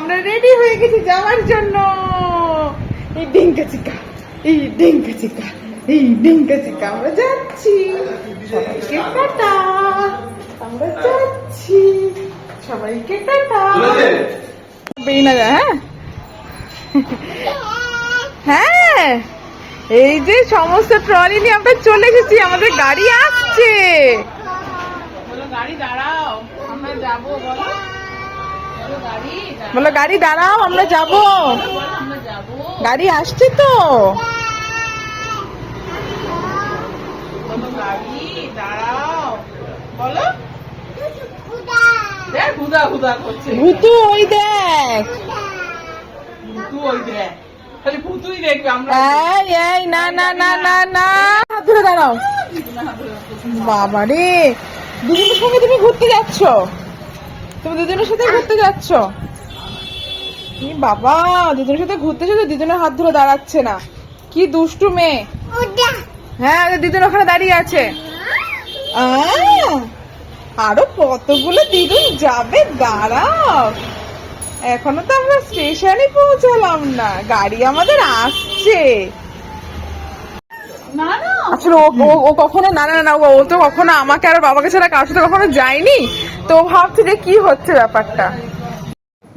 আমরা রেডি হয়ে গেছি যাওয়ার জন্য। এই ডিঙ্কা চিকা এই ডিঙ্কা চিকা এই ডিঙ্কা চিকা আমরা যাচ্ছি। সবাইকে টাটা। আমরা যাচ্ছি। সবাইকে টাটা। বেরিয়ে না যায় হ্যাঁ? হ্যাঁ এই যে সমস্ত ট্রলি নিয়ে আমরা চলে এসেছি আমাদের গাড়ি আসছে। গাড়ি দাঁড়াও আমরা যাব বলো। বলো গাড়ি দাঁড়াও, আমরা যাব। গাড়ি আসছে তো। ভুতু ওই না না না না না। দাঁড়াও। বাবা রে দুজনের সঙ্গে তুমি ঘুরতে যাচ্ছ। তুমি দুজনের সাথে ঘুরতে যাচ্ছ? বাবা দুজনের সাথে ঘুরতে যাচ্ছ দুজনের হাত ধরে দাঁড়াচ্ছে না। কি দুষ্টু মেয়ে। হ্যাঁ দিদুন ওখানে দাঁড়িয়ে আছে। আহ, আরও কতগুলো দিদুন যাবে দাঁড়াও। এখনও তো আমরা স্টেশনে পৌঁছালাম না গাড়ি আমাদের আসছে। না না আসলে ও কখনো না না না ও ও তো কখনো আমাকে আর বাবাকে ছাড়া কারোর সাথে কখনো যায়নি। তো ভাবছি যে কি হচ্ছে ব্যাপারটা।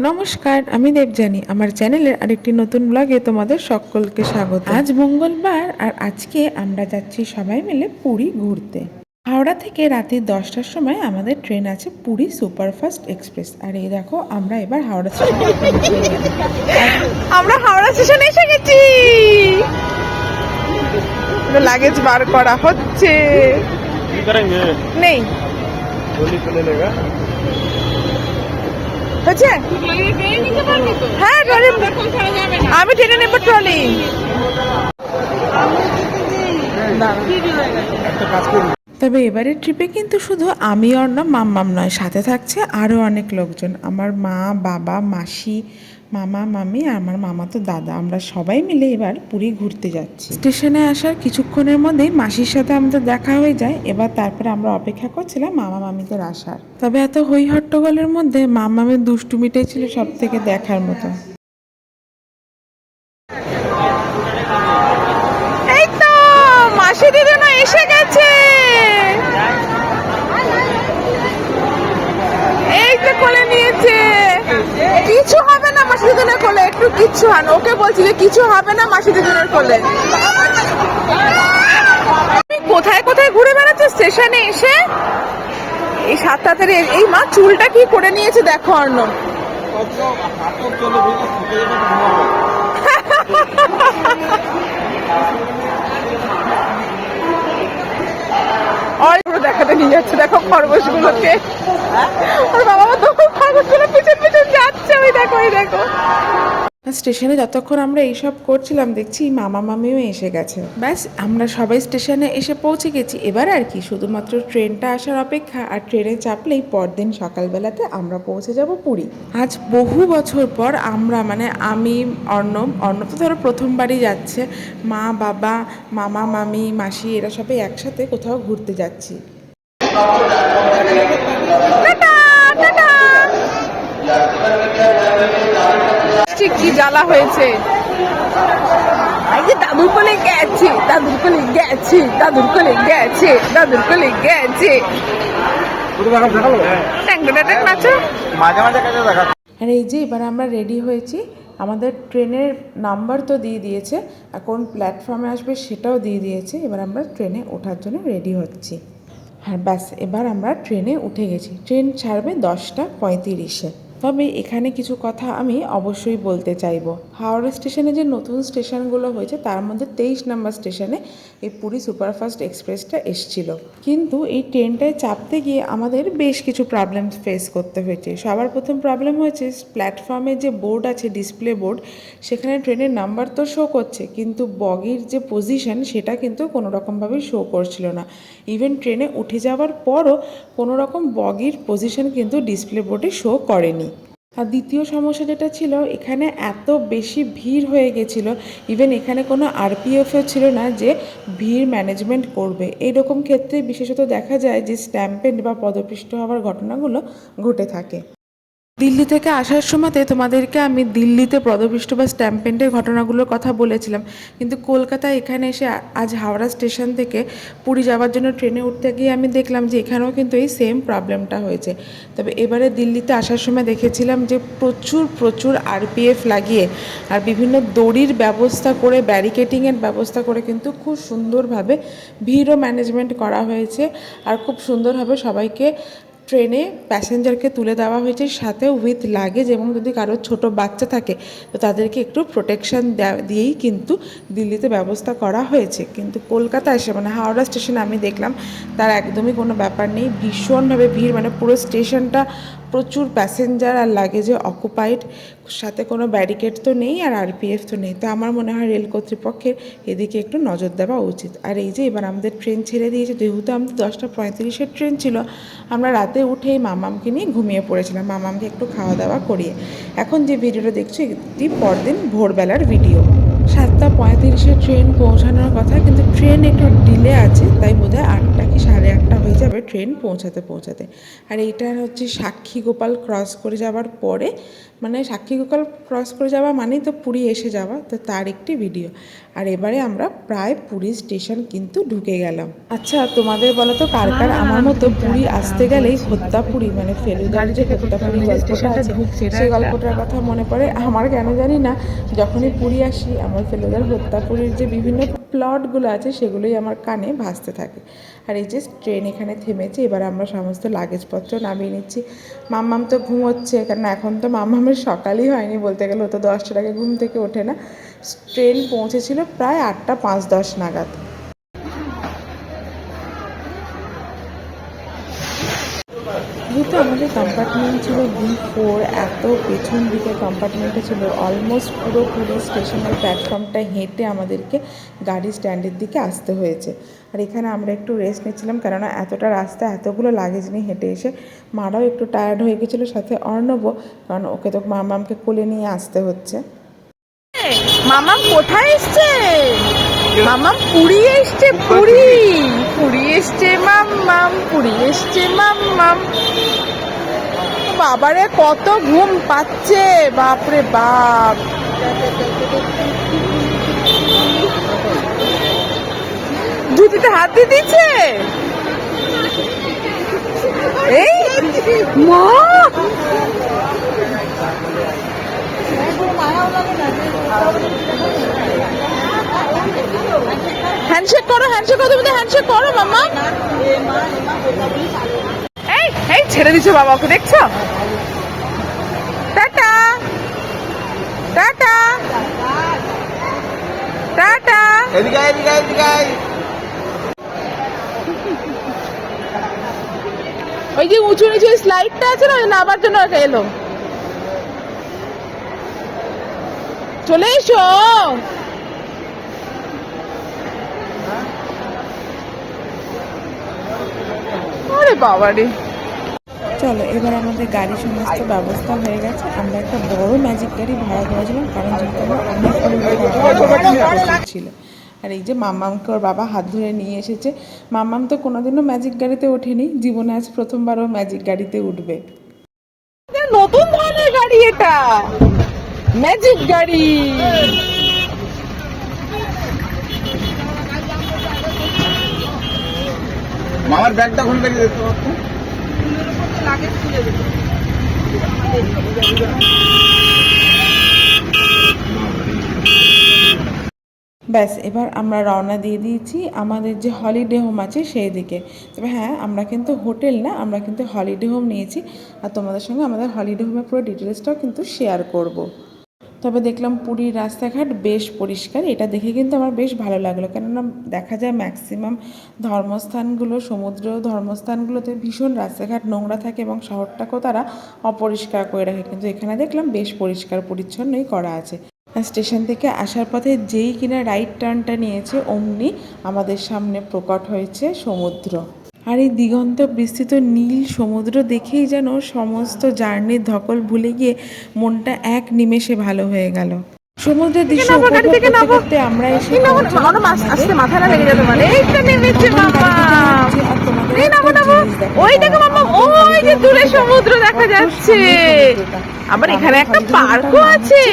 নমস্কার আমি দেবজানি আমার চ্যানেলের আরেকটি নতুন ব্লগে তোমাদের সকলকে স্বাগত। আজ মঙ্গলবার আর আজকে আমরা যাচ্ছি সবাই মিলে পুরী ঘুরতে। হাওড়া থেকে রাতে দশটার সময় আমাদের ট্রেন আছে পুরী সুপারফাস্ট এক্সপ্রেস। আর এই দেখো আমরা এবার হাওড়া স্টেশন আমরা হাওড়া স্টেশনে এসে গেছি। লাগেজ বার করা হচ্ছে। নেই। होली को ले लेगा হয়েছে হ্যাঁ ট্রলি আমি টেনে নেবো ট্রলি একটা কাজ করুন তবে এবারের ট্রিপে কিন্তু শুধু আমি অর্ণব মাম্মাম নয় সাথে থাকছে আরও অনেক লোকজন আমার মা বাবা মাসি মামা, মামি, আমার মামা তো দাদা। আমরা সবাই মিলে এবার পুরী ঘুরতে যাচ্ছি। স্টেশনে আসার কিছুক্ষণের মধ্যেই মাসির সাথে আমাদের দেখা হয়ে যায়। এবার তারপরে আমরা অপেক্ষা করছিলাম মামা, মামিদের আসার। তবে এত হৈ হট্টগোলের মধ্যে মামামের দুষ্টুমিটাই ছিল সব থেকে দেখার মতো এই তো মাসি দিদিমা এসে গেছে এই তো কোলে নিয়েছে কিছু হবে না মাসি দিদিনের কোলে একটু কিচ্ছু হয় না ওকে বলছি যে কিছু হবে না মাসি দিদিনের কোলে তুমি কোথায় কোথায় ঘুরে বেড়াচ্ছে স্টেশনে এসে? এই সাত তাড়াতাড়ি এই মা চুলটা কি করে নিয়েছে দেখো অল্প দেখাতে নিয়ে যাচ্ছে, দেখো খরগোশগুলোকে। ওর বাবা মা তো খরগোশগুলো পিছন পিছন যাচ্ছে, ওই দেখো ওই দেখো। স্টেশনে যতক্ষণ আমরা এইসব করছিলাম, দেখছি মামা মামিও এসে গেছে। ব্যাস, আমরা সবাই স্টেশনে এসে পৌঁছে গেছি। এবার আর কি, শুধুমাত্র ট্রেনটা আসার অপেক্ষা আর ট্রেনে চাপলেই পরদিন সকালবেলাতে আমরা পৌঁছে যাব পুরী। আজ বহু বছর পর আমরা মানে আমি, অর্ণব অর্ণব তো ধরো প্রথমবারই যাচ্ছে, মা, বাবা, মামা, মামি, মাসি, এরা সবাই একসাথে কোথাও ঘুরতে যাচ্ছি। কি জ্বালা হয়েছে? যে দাদুর কোলে গেছে দাদুর কোলে গেছে দাদুর কোলে গেছে দাদুর কোলে গেছে। আর এই যে এবার আমরা রেডি হয়েছি, আমাদের ট্রেনের নাম্বার তো দিয়ে দিয়েছে কোন প্ল্যাটফর্মে আসবে সেটাও দিয়ে দিয়েছে, এবার আমরা ট্রেনে ওঠার জন্য রেডি হচ্ছি। হ্যাঁ ব্যাস, এবার আমরা ট্রেনে উঠে গেছি। ট্রেন ছাড়বে দশটা পঁয়ত্রিশে। তবে এখানে কিছু কথা আমি অবশ্যই বলতে চাইব। হাওড়া স্টেশনে যে নতুন স্টেশনগুলো হয়েছে, তার মধ্যে তেইশ নম্বর স্টেশনে এই পুরী সুপারফাস্ট এক্সপ্রেসটা এসছিল। কিন্তু এই ট্রেনটায় চাপতে গিয়ে আমাদের বেশ কিছু প্রবলেম ফেস করতে হয়েছে। সবার প্রথম প্রবলেম হয়েছে প্ল্যাটফর্মে যে বোর্ড আছে ডিসপ্লে বোর্ড সেখানে ট্রেনের নাম্বার তো শো করছে, কিন্তু বগির যে পজিশন সেটা কিন্তু কোনো রকমভাবে শো করছিল না। ইভেন ট্রেনে উঠে যাওয়ার পরও কোনো রকম বগির পজিশন কিন্তু ডিসপ্লে বোর্ডে শো করেনি। আর দ্বিতীয় সমস্যা যেটা ছিল, এখানে এত বেশি ভিড় হয়ে গেছিল ইভেন এখানে কোনো আরপিএফও ছিল না যে ভিড় ম্যানেজমেন্ট করবে। এইরকম ক্ষেত্রে বিশেষত দেখা যায় যে স্ট্যাম্পেন্ট বা পদপৃষ্ট হওয়ার ঘটনাগুলো ঘটে থাকে। দিল্লি থেকে আসার সময়তে তোমাদেরকে আমি দিল্লিতে পদপিষ্ট বা স্ট্যাম্পেন্টের ঘটনাগুলোর কথা বলেছিলাম। কিন্তু কলকাতায় এখানে এসে আজ হাওড়া স্টেশন থেকে পুরী যাওয়ার জন্য ট্রেনে উঠতে গিয়ে আমি দেখলাম যে এখানেও কিন্তু এই সেম প্রবলেমটা হয়েছে। তবে এবারে দিল্লিতে আসার সময় দেখেছিলাম যে প্রচুর প্রচুর আরপিএফ লাগিয়ে আর বিভিন্ন দড়ির ব্যবস্থা করে ব্যারিকেটিংয়ের ব্যবস্থা করে কিন্তু খুব সুন্দরভাবে ভিড়ও ম্যানেজমেন্ট করা হয়েছে। আর খুব সুন্দরভাবে সবাইকে ট্রেনে প্যাসেঞ্জারকে তুলে দেওয়া হয়েছে, সাথে উইথ লাগেজ এবং যদি কারোর ছোট বাচ্চা থাকে, তো তাদেরকে একটু প্রোটেকশান দিয়েই কিন্তু দিল্লিতে ব্যবস্থা করা হয়েছে। কিন্তু কলকাতা এসে মানে হাওড়া স্টেশনে আমি দেখলাম, তার একদমই কোনো ব্যাপার নেই। ভীষণভাবে ভিড় মানে পুরো স্টেশনটা প্রচুর প্যাসেঞ্জার আর লাগেজে অকুপাইড সাথে কোনো ব্যারিকেড তো নেই আর আরপিএফ তো নেই। তো আমার মনে হয় রেল কর্তৃপক্ষের এদিকে একটু নজর দেওয়া উচিত। আর এই যে এবার আমাদের ট্রেন ছেড়ে দিয়েছে, যেহেতু আমাদের দশটা পঁয়ত্রিশের ট্রেন ছিল, আমরা রাতে উঠেই মামামকে নিয়ে ঘুমিয়ে পড়েছিলাম। মামামকে একটু খাওয়া দাওয়া করিয়ে। এখন যে ভিডিওটা দেখছ, এটি পরদিন ভোরবেলার ভিডিও সাতটা পঁয়ত্রিশে ট্রেন পৌঁছানোর কথা, কিন্তু ট্রেন একটু ডিলে আছে, তাই বোধহয় আটটা কি সাড়ে আটটা হয়ে যাবে ট্রেন পৌঁছাতে পৌঁছাতে। আর এইটা হচ্ছে সাক্ষী গোপাল ক্রস করে যাওয়ার পরে মানে সাক্ষী গোপাল ক্রস করে যাওয়া মানেই তো পুরী এসে যাওয়া তো তার একটি ভিডিও আর এবারে আমরা প্রায় পুরী স্টেশন কিন্তু ঢুকে গেলাম। আচ্ছা তোমাদের বলো তো কার কার? আমার মতো পুরী আসতে গেলেই হত্যা পুরী মানে ফেলুদার যে হত্যা পুরী গল্পটা আছে সেই গল্পটার কথা মনে পড়ে। আমার কেন জানি না যখনই পুরী আসি আমার ফেলুদার হত্যা পুরীর যে বিভিন্ন প্লটগুলো আছে সেগুলোই আমার কানে ভাসতে থাকে। আর এই যে ট্রেন এখানে থেমেছে, এবার আমরা সমস্ত লাগেজপত্র নামিয়ে নিচ্ছি। মাম্মাম তো ঘুমোচ্ছে কারণ এখন তো মাম্মামের সকালই হয়নি বলতে গেলে, ও তো দশটার আগে ঘুম থেকে ওঠে না। ট্রেন পৌঁছেছিল প্রায় আটটা পাঁচ দশ নাগাদ। ছিল বি ফোর এত পেছন দিকে কম্পার্টমেন্টে ছিল। অলমোস্ট পুরো পুরো স্টেশনের প্ল্যাটফর্মটা হেঁটে আমাদেরকে গাড়ি স্ট্যান্ডের দিকে আসতে হয়েছে। আর এখানে আমরা একটু রেস্ট নিচ্ছিলাম কেননা এতটা রাস্তা, এতগুলো লাগেজ নিয়ে হেঁটে এসে মারাও একটু টায়ার্ড হয়ে গেছিল। সাথে অর্ণবও, কারণ ওকে তো মামামকে কোলে নিয়ে আসতে হচ্ছে। মামাম কোথায় এসছে? মামাম পুরী এসছে, পুরী। পুরী এসছে, মাম মাম্মাম পুরী এসছে মাম্মাম বাবারে, কত ঘুম পাচ্ছে, বাপরে বাপ। জুতিতে হাত দিয়ে দিচ্ছে? এই হ্যান্ডশেক করো হ্যান্ডশেক করো, তুমি তো হ্যান্ডশেক করো এই ছেড়ে দিছো বাবা ওকে দেখছ? টাটা। টাটা। টাটা। এদিকে এদিকে এদিকে ওই যে উঁচু নিচু স্লাইডটা আছে না ওই নামার জন্য এলো। চলে এসো। আরে বাবা রে চলো এবার আমাদের গাড়ি সমস্ত ব্যবস্থা হয়ে গেছে। আমরা একটা বড় ম্যাজিক গাড়ি ভাড়া করেছিলাম কারণ যেহেতু আমরা অনেক ছিল। আর এই যে মাম্মামকে ওর বাবা হাত ধরে নিয়ে এসেছে। মাম্মাম তো কোনোদিনও ম্যাজিক গাড়িতে ওঠেনি জীবনে আজ প্রথমবারও ম্যাজিক গাড়িতে উঠবে। নতুন ধরনের গাড়ি এটা। ম্যাজিক গাড়ি। মামার ব্যাগটা খুলবে কি দেখতে পাচ্ছ? ব্যাস, এবার আমরা রওনা দিয়ে দিয়েছি আমাদের যে হলিডে হোম আছে সেই দিকে। তবে হ্যাঁ আমরা কিন্তু হোটেল না, আমরা কিন্তু হলিডে হোম নিয়েছি। আর তোমাদের সঙ্গে আমাদের হলিডে হোমের পুরো ডিটেলসটাও কিন্তু শেয়ার করব। তবে দেখলাম পুরীর রাস্তাঘাট বেশ পরিষ্কার। এটা দেখে কিন্তু আমার বেশ ভালো লাগল। কেননা দেখা যায় ম্যাক্সিমাম ধর্মস্থানগুলো, সমুদ্র ধর্মস্থানগুলোতে ভীষণ রাস্তাঘাট নোংরা থাকে এবং শহরটাকেও তারা অপরিষ্কার করে রাখে। কিন্তু এখানে দেখলাম বেশ পরিষ্কার, পরিচ্ছন্নই করা আছে। স্টেশন থেকে আসার পথে যেই কিনা রাইট টার্নটা নিয়েছে, অমনি আমাদের সামনে প্রকট হয়েছে সমুদ্র। আর এই দিগন্ত বিস্তৃত নীল সমুদ্র দেখেই যেন সমস্ত জার্নির ধকল ভুলে গিয়ে মনটা এক নিমেষে ভালো হয়ে গেল। সমুদ্রের দৃশ্য উপভোগ থেকে করতে আমরা এসে মাথা লেগে যাবে মানে। নেমেছে গাড়ি থেকে মামা। ঘুরছি আর তোমাদের এই নামো নামো। ওই দেখো মাম্মা ওই যে দূরে সমুদ্র দেখা যাচ্ছে। আবার এখানে একটা পার্কও আছে।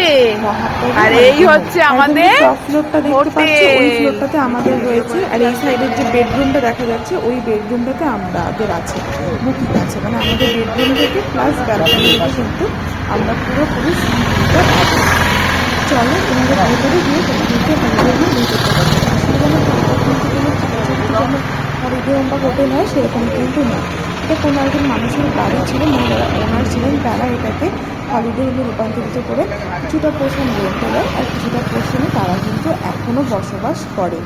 আর এই হচ্ছে আমাদের ফ্লোরটা দেখতে পাচ্ছ ওই ফ্লোরটাতে আমাদের রয়েছে। আর এই সাইডের যে বেডরুমটা দেখা যাচ্ছে ওই বেডরুমটাতে আমাদের আছে বুকিং আছে। মানে আমাদের বেডরুম থেকে প্লাস ব্যালকনি কিন্তু আমরা পুরোপুরি চলো তোমাদের ভেতরে গিয়ে তোমাদেরকে আসলে যেন তোমরা কিন্তু কোনো ছোটো ছোটো যেন হলিডে হোটেল হয় সেরকম কিন্তু না। এটা কোনো একজন মানুষের বাড়ি ছিল ওনার ছিলেন তারা এটাকে হলিডে রুমে রূপান্তরিত করে কিছুটা পোর্শন রেন্টে দেয় আর কিছুটা পোর্শনে তারা কিন্তু এখনও বসবাস করে।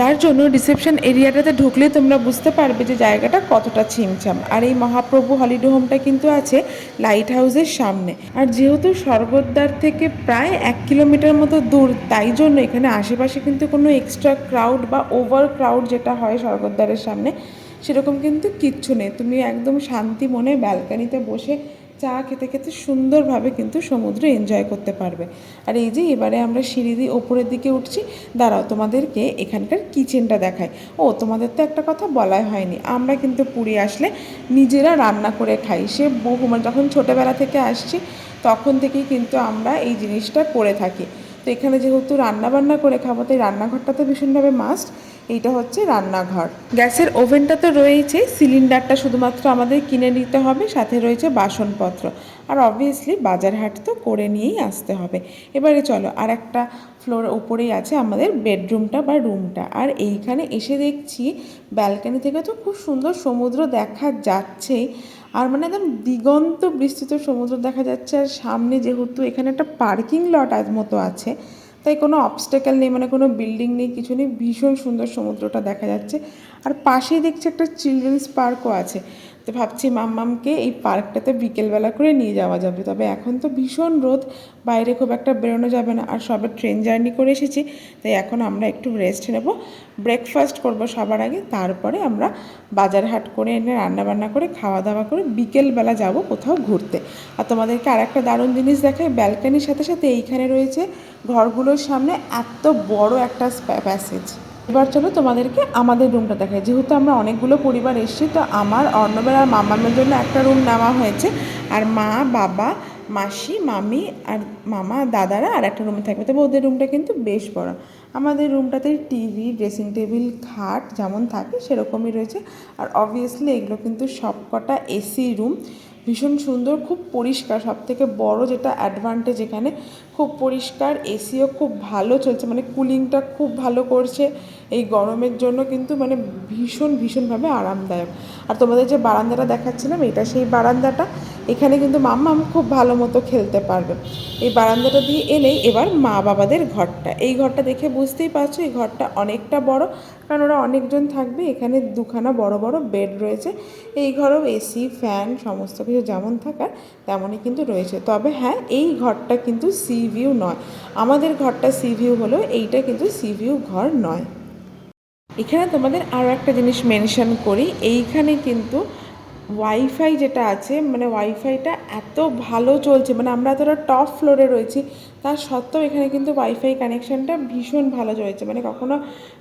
যার জন্য রিসেপশন এরিয়াটাতে ঢুকলে তোমরা বুঝতে পারবে যে জায়গাটা কতটা ছিমছাম। আর এই মহাপ্রভু হলিডে হোমটা কিন্তু আছে লাইট হাউসের সামনে। আর যেহেতু স্বর্গদ্বার থেকে প্রায় এক কিলোমিটার মতো দূর, তাই জন্য এখানে আশেপাশে কিন্তু কোনো এক্সট্রা ক্রাউড বা ওভার ক্রাউড যেটা হয় স্বর্গদ্বারের সামনে, সেরকম কিন্তু কিচ্ছু নেই। তুমি একদম শান্তি মনে ব্যালকানিতে বসে চা খেতে খেতে সুন্দরভাবে কিন্তু সমুদ্র এনজয় করতে পারবে। আর এই যে এবারে আমরা সিঁড়ি দিয়ে ওপরের দিকে উঠছি, দাঁড়াও তোমাদেরকে এখানকার কিচেনটা দেখাই। ও, তোমাদের তো একটা কথা বলাই হয়নি। আমরা কিন্তু পুরী আসলে নিজেরা রান্না করে খাই। সে বহু মানে যখন ছোটোবেলা থেকে আসছি, তখন থেকেই কিন্তু আমরা এই জিনিসটা করে থাকি। তো এখানে যেহেতু রান্না বান্না করে খাব, তাই রান্নাঘরটা তো ভীষণভাবে মাস্ট এইটা হচ্ছে রান্নাঘর। গ্যাসের ওভেনটা তো রয়েছে সিলিন্ডারটা শুধুমাত্র আমাদের কিনে নিতে হবে, সাথে রয়েছে বাসনপত্র। আর অবভিয়াসলি বাজার হাট তো করে নিয়েই আসতে হবে। এবারে চলো আর একটা ফ্লোর ওপরেই আছে আমাদের বেডরুমটা বা রুমটা আর এইখানে এসে দেখছি ব্যালকানি থেকে তো খুব সুন্দর সমুদ্র দেখা যাচ্ছেই আর মানে একদম দিগন্ত বিস্তৃত সমুদ্র দেখা যাচ্ছে। আর সামনে যেহেতু এখানে একটা পার্কিং লট মতো আছে তাই কোনো অবস্টেকেল নেই মানে কোনো বিল্ডিং নেই, কিছু নেই, ভীষণ সুন্দর সমুদ্রটা দেখা যাচ্ছে। আর পাশেই দেখছি একটা চিলড্রেন্স পার্কও আছে। তো ভাবছি মাম্মামকে এই পার্কটাতে বিকেলবেলা করে নিয়ে যাওয়া যাবে। তবে এখন তো ভীষণ রোদ, বাইরে খুব একটা বেরোনো যাবে না। আর সবে ট্রেন জার্নি করে এসেছি, তাই এখন আমরা একটু রেস্ট নেব। ব্রেকফাস্ট করব সবার আগে, তারপরে আমরা বাজার হাট করে এনে রান্নাবান্না করে খাওয়া দাওয়া করে বিকেলবেলা যাব কোথাও ঘুরতে। আর তোমাদেরকে আর একটা দারুণ জিনিস দেখাই ব্যালকানির সাথে সাথে এইখানে রয়েছে ঘরগুলোর সামনে এত বড় একটা প্যাসেজ এবার চলো তোমাদেরকে আমাদের রুমটা দেখাই। যেহেতু আমরা অনেকগুলো পরিবার এসেছি, তো আমার, অর্ণবের আর মামামের জন্য একটা রুম নেওয়া হয়েছে। আর মা, বাবা, মাসি, মামি, আর মামা, দাদারা আর একটা রুমে থাকবে। তবে ওদের রুমটা কিন্তু বেশ বড়। আমাদের রুমটাতে টিভি ড্রেসিং টেবিল খাট যেমন থাকে সেরকমই রয়েছে। আর অবভিয়াসলি এগুলো কিন্তু সবকটা এসি রুম ভীষণ সুন্দর, খুব পরিষ্কার সব থেকে বড় যেটা অ্যাডভান্টেজ এখানে খুব পরিষ্কার এসিও খুব ভালো চলছে মানে কুলিংটা খুব ভালো করছে। এই গরমের জন্য কিন্তু মানে ভীষণ, ভীষণভাবে আরামদায়ক। আর তোমাদের যে বারান্দাটা দেখাচ্ছিলাম, এটা সেই বারান্দাটা। এখানে কিন্তু মাম্মাম খুব ভালো মতো খেলতে পারবে। এই বারান্দাটা দিয়ে এলেই এবার মা বাবাদের ঘরটা। এই ঘরটা দেখে বুঝতেই পারছ, এই ঘরটা অনেকটা বড়, কারণ ওরা অনেকজন থাকবে। এখানে দুখানা বড় বড় বেড রয়েছে। এই ঘরেও এসি ফ্যান সমস্ত কিছু যেমন থাকার, তেমনই কিন্তু রয়েছে। তবে হ্যাঁ এই ঘরটা কিন্তু সি ভিউ নয়। আমাদের ঘরটা সি ভিউ হলেও এইটা কিন্তু সি ভিউ ঘর নয়। এখানে তোমাদের আরও একটা জিনিস মেনশন করি। এইখানে কিন্তু ওয়াইফাই যেটা আছে মানে ওয়াইফাইটা এত ভালো চলছে মানে আমরা এতটা টপ ফ্লোরে রয়েছি, তার সত্ত্বেও এখানে কিন্তু ওয়াইফাই কানেকশানটা ভীষণ ভালো চলেছে মানে কখনো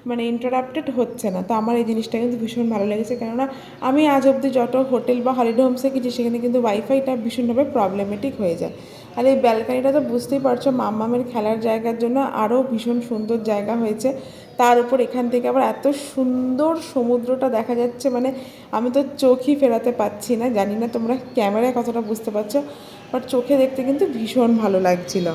মানে ইন্টারাপ্টেড হচ্ছে না। তো আমার এই জিনিসটা কিন্তু ভীষণ ভালো লেগেছে, কেননা আমি আজ অবধি যত হোটেল বা হলিডে হোমসে গেছি, সেখানে কিন্তু ওয়াইফাইটা ভীষণভাবে প্রবলেমেটিক হয়ে যায়। আর এই ব্যালকানিটা তো বুঝতেই পারছ, মাম্মামের খেলার জায়গার জন্য আরও ভীষণ সুন্দর জায়গা হয়েছে। তার উপর এখান থেকে আবার এত সুন্দর সমুদ্রটা দেখা যাচ্ছে মানে আমি তো চোখই ফেরাতে পাচ্ছি না, জানি না তোমরা ক্যামেরায় কতটা বুঝতে পারছ বাট চোখে দেখতে কিন্তু ভীষণ ভালো লাগছিল।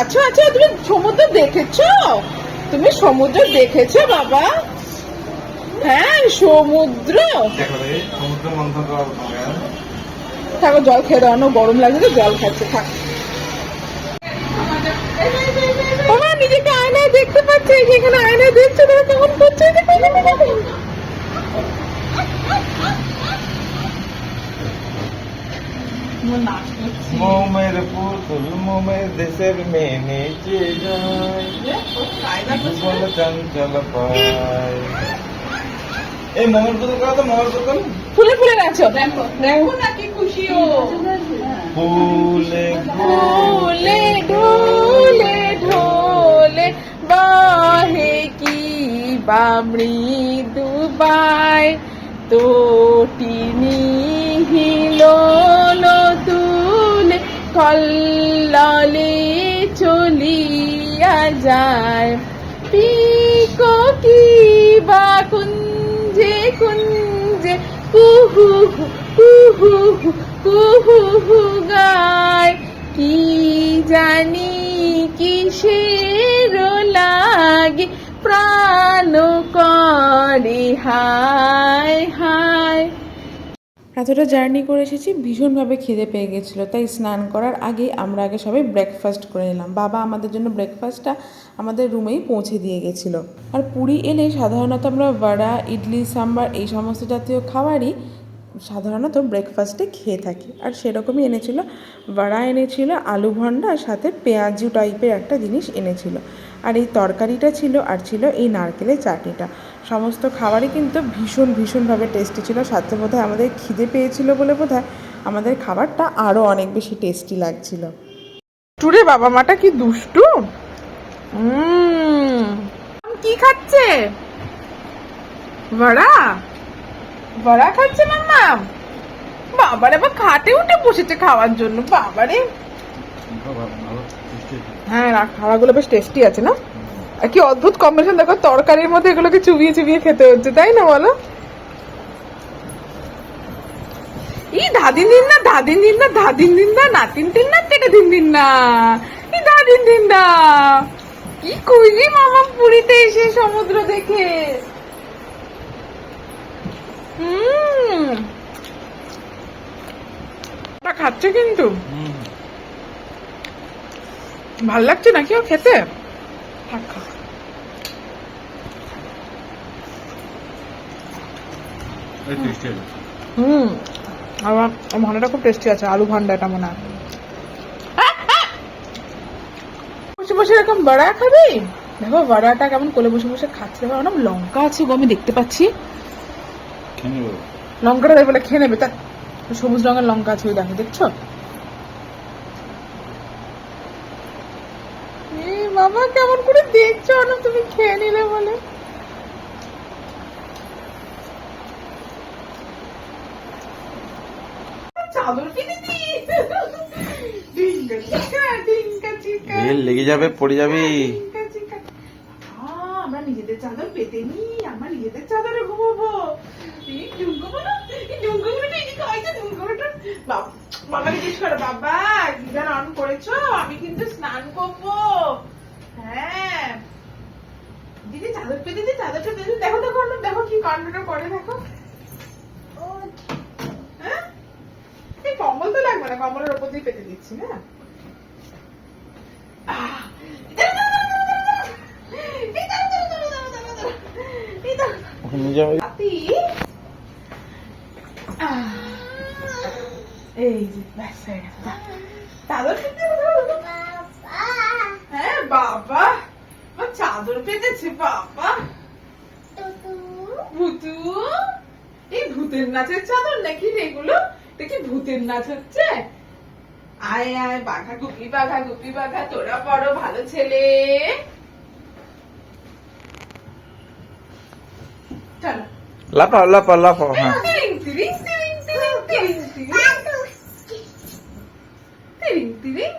আচ্ছা আচ্ছা তুমি সমুদ্র দেখেছ? তুমি সমুদ্র দেখেছ, বাবা? হ্যাঁ সমুদ্র। সমুদ্র মন্থন থাকো জল খেয়ে দাও গরম লাগছে তো জল খাচ্ছে থাক। ওমা নিজেকে আয়নায় দেখতে পাচ্ছে এখানে আয়নায় দেখছে কেমন করছে মোমের পুতুল মোমের দেশের মেয়ে নেচে যায়। চঞ্চল পায়। এই মোমের পুতুল করা তো মোমের পুতুল ফুলে ফুলে নাচো দেখো দেখো না কি খুশি ও। ফুলে ঢোলে ঢোলে ঢোলে বা বহে কি বা মৃদুবাই তোটিনি হিল নতুন কল্ললে চলিয়া যায়। পিকো কি বা কুঞ্জে কুঞ্জে, কুহু কুহু কুহু, হু গায়। কি জানি কিসের লাগে, প্রাণ করে হায় হায়। এতটা জার্নি করে এসেছি, ভীষণভাবে খিদে পেয়ে গেছিল। তাই স্নান করার আগে আমরা আগে সবাই ব্রেকফাস্ট করে নিলাম। বাবা আমাদের জন্য ব্রেকফাস্টটা আমাদের রুমেই পৌঁছে দিয়ে গেছিল। আর পুরী এলে সাধারণত আমরা বড়া ইডলি, সাম্বার এই সমস্ত জাতীয় খাবারই সাধারণত ব্রেকফাস্টে খেয়ে থাকি। আর সেরকমই এনেছিল বড়া এনেছিল, আলু আর সাথে পেঁয়াজু টাইপের একটা জিনিস এনেছিল। আর এই তরকারিটা ছিল আর ছিল এই নারকেলের চাটনিটা। সমস্ত খাবারই কিন্তু ভীষণ ভীষণভাবে টেস্টি ছিল। সাথে বোধহয় আমাদের খিদে পেয়েছিল বলে বোধহয় আমাদের খাবারটা আরও অনেক বেশি টেস্টি লাগছিল। টুরে বাবা মাটা কি দুষ্টু? উম, কি খাচ্ছে? বড়া? বড়া খাচ্ছে মাম্মা? বাবারে আবার খাটে উঠে বসেছে খাওয়ার জন্য। বাবারে। হ্যাঁ খাওয়াগুলো বেশ টেস্টি আছে না? আর কি অদ্ভুত কম্বিনেশন দেখো তরকারির মধ্যে এগুলোকে চুবিয়ে চুবিয়ে খেতে হচ্ছে, তাই না বলো? ই ধাদিন দিন না, ধাদিন দিন না, ধাদিন দিন না, নাতিন দিন না কেটে দিন দিন না। ই ধাদিন দিন না। কি কইলি মামা পুরীতে এসে সমুদ্র দেখে। হুম। খাচ্ছে কিন্তু? ভালো লাগছে নাকি ও খেতে? থাক, খা। হুম আমার ভান্ডাটা খুব টেস্টি আছে আলু ভান্ডাটা মনে হয়। বসে বসে এরকম বড়া খাবি? দেখো বড়াটা কেমন কোলে বসে বসে খাচ্ছে দেখো অনেক লঙ্কা আছে গো আমি দেখতে পাচ্ছি। লঙ্কাটা দেখবে খেয়ে নেবে। তা সবুজ রঙের লঙ্কা আছে ওই দেখো দেখছ? বাবা কেমন করে দেখছ অনেক তুমি খেয়ে নিলে বলে। লেগে যাবে পড়ে যাবি। আমরা নিজেদের চাদর পেতে নি আমরা নিজেদের চাদরে ঘুমাবো। বাবা বাবাকে জিজ্ঞেস করো বাবা অন করেছ? আমি কিন্তু স্নান করব। হ্যাঁ। দিদি চাদর দিদি চাদর দিদি দেখো দেখো দেখো কি কাণ্ডটা করে, দেখো। হ্যাঁ? কম্বল তো লাগবে না, কম্বলের ওপর দিয়ে পেতে দিচ্ছি, না? এই যে, ব্যাস বাবা আমার চাদর পেতেছে বাবা। ভুতু এই ভূতের নাচের চাদর নাকি রে এগুলো? এটা কি ভূতের নাচ হচ্ছে? আয় আয় বাঘা গুপি বাঘা গুপি বাঘা তোরা বড় ভালো ছেলে। চলো। লাফাও লাফাও লাফাও হ্যাঁ। তিরিং, তিরিং, তিরিং, তিরিং, তিরিং, তিরিং।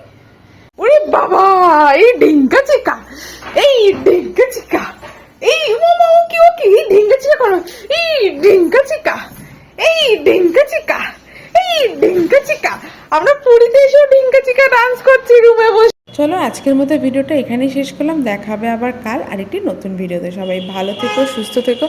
ওরে বাবা, এই ডিঙ্কা চিকা, এই ডিঙ্কা চিকা, এই মামা ও কি ও কি এই ডিঙ্কা চিকা করো, এই ডিঙ্কা চিকা, এই ডিঙ্কা চিকা, এই ডিঙ্কা চিকা, আমরা পুরীতে এসেও ডিঙ্কা চিকা ডান্স করছি রুমে বসে। চলো, আজকের মতো ভিডিওটা এখানেই শেষ করলাম দেখা হবে আবার কাল আরেকটি নতুন ভিডিওতে। সবাই ভালো থেকো, সুস্থ থেকো,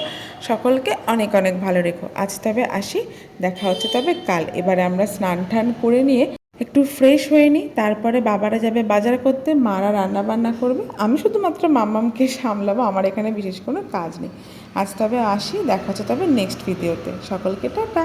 সকলকে অনেক অনেক ভালো রেখো। আজ তবে আসি, দেখা হচ্ছে তবে কাল। এবারে আমরা স্নান টান করে নিয়ে একটু ফ্রেশ হয়ে নিই তারপরে বাবারা যাবে বাজার করতে, মারা রান্না বান্না করবে। আমি শুধুমাত্র মাম্মামকে সামলাবো, আমার এখানে বিশেষ কোনো কাজ নেই। আজ তবে আসি, দেখা হচ্ছে তবে নেক্সট ভিডিওতে সকলকে টাটা।